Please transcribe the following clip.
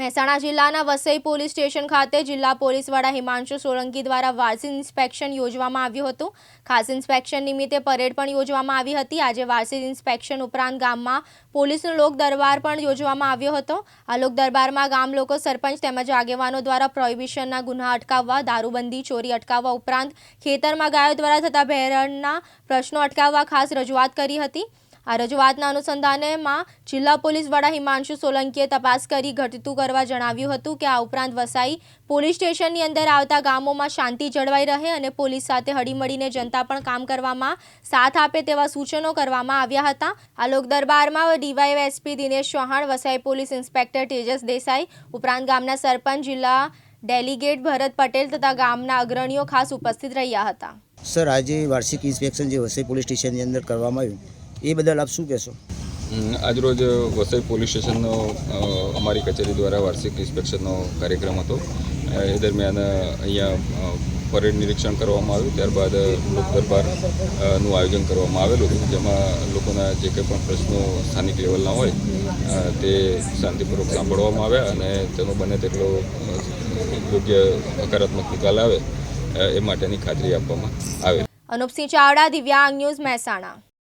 મહેસાણા જિલ્લાના Vasai police station ખાતે જિલ્લા પોલીસ વડા હિમાંશુ સોલંકી દ્વારા વાર્ષિક ઇન્સ્પેક્શન યોજવામાં આવ્યું હતું. ખાસ ઇન્સ્પેક્શન નિમિત્તે પરેડ પણ યોજવામાં આવી હતી. આજે વાર્ષિક ઇન્સ્પેક્શન ઉપરાંત ગામમાં પોલીસનો લોક દરબાર પણ યોજવામાં આવ્યો હતો. આ લોક દરબારમાં ગામ લોકો, સરપંચ તેમજ આગેવાનો દ્વારા પ્રોહિબિશનના ગુના અટકાવવા, દારૂબંધી, ચોરી અટકાવવા ઉપરાંત ખેતરમાં ગાયો દ્વારા થતા બહેરણના પ્રશ્નો અટકાવવા ખાસ રજૂઆત કરી હતી. આ રજૂઆતના અનુસંધાનેમાં જિલ્લા પોલીસ વડા હિમાંશુ સોલંકીએ તપાસ કરી ઘટતું કરવા જણાવ્યું હતું કે આ ઉપરાંત વસાઈ પોલીસ સ્ટેશનની અંદર આવતા ગામોમાં શાંતિ જળવાઈ રહે અને પોલીસ સાથે હળીમળીને જનતા પણ કામ કરવામાં સાથ આપે તેવા સૂચનો કરવામાં આવ્યા હતા. આ લોકદરબારમાં DY SP Dinesh Chauhan, Vasai police inspector Tejas Desai, ઉપરાંત ગામના સરપંચ જિલ્લા ડેલિગેટ ભરત પટેલ તથા ગામના અગ્રણીઓ ખાસ ઉપસ્થિત રહ્યા હતા. સર, આજે વાર્ષિક ઇન્સ્પેક્શન જે વસઈ પોલીસ સ્ટેશનની અંદર કરવામાં આવ્યું એ બદલ આપ શું કહેશો? આજરોજ વસઈ પોલીસ સ્ટેશનનો અમારી કચેરી દ્વારા વાર્ષિક ઇન્સ્પેક્શનનો કાર્યક્રમ હતો. એ દરમિયાન અહીંયા પરેડ નિરીક્ષણ કરવામાં આવ્યું. ત્યારબાદ લોક દરબારનું આયોજન કરવામાં આવેલું હતું. જેમાં લોકોના જે કંઈ પણ પ્રશ્નો સ્થાનિક લેવલના હોય તે શાંતિપૂર્વક સાંભળવામાં આવ્યા અને તેનો બને તેટલો યોગ્ય હકારાત્મક નિકાલ આવે એ માટેની ખાતરી આપવામાં આવે અનુપસિંહ ચાવડા દિવ્યાંગ ન્યૂઝ મહેસાણા.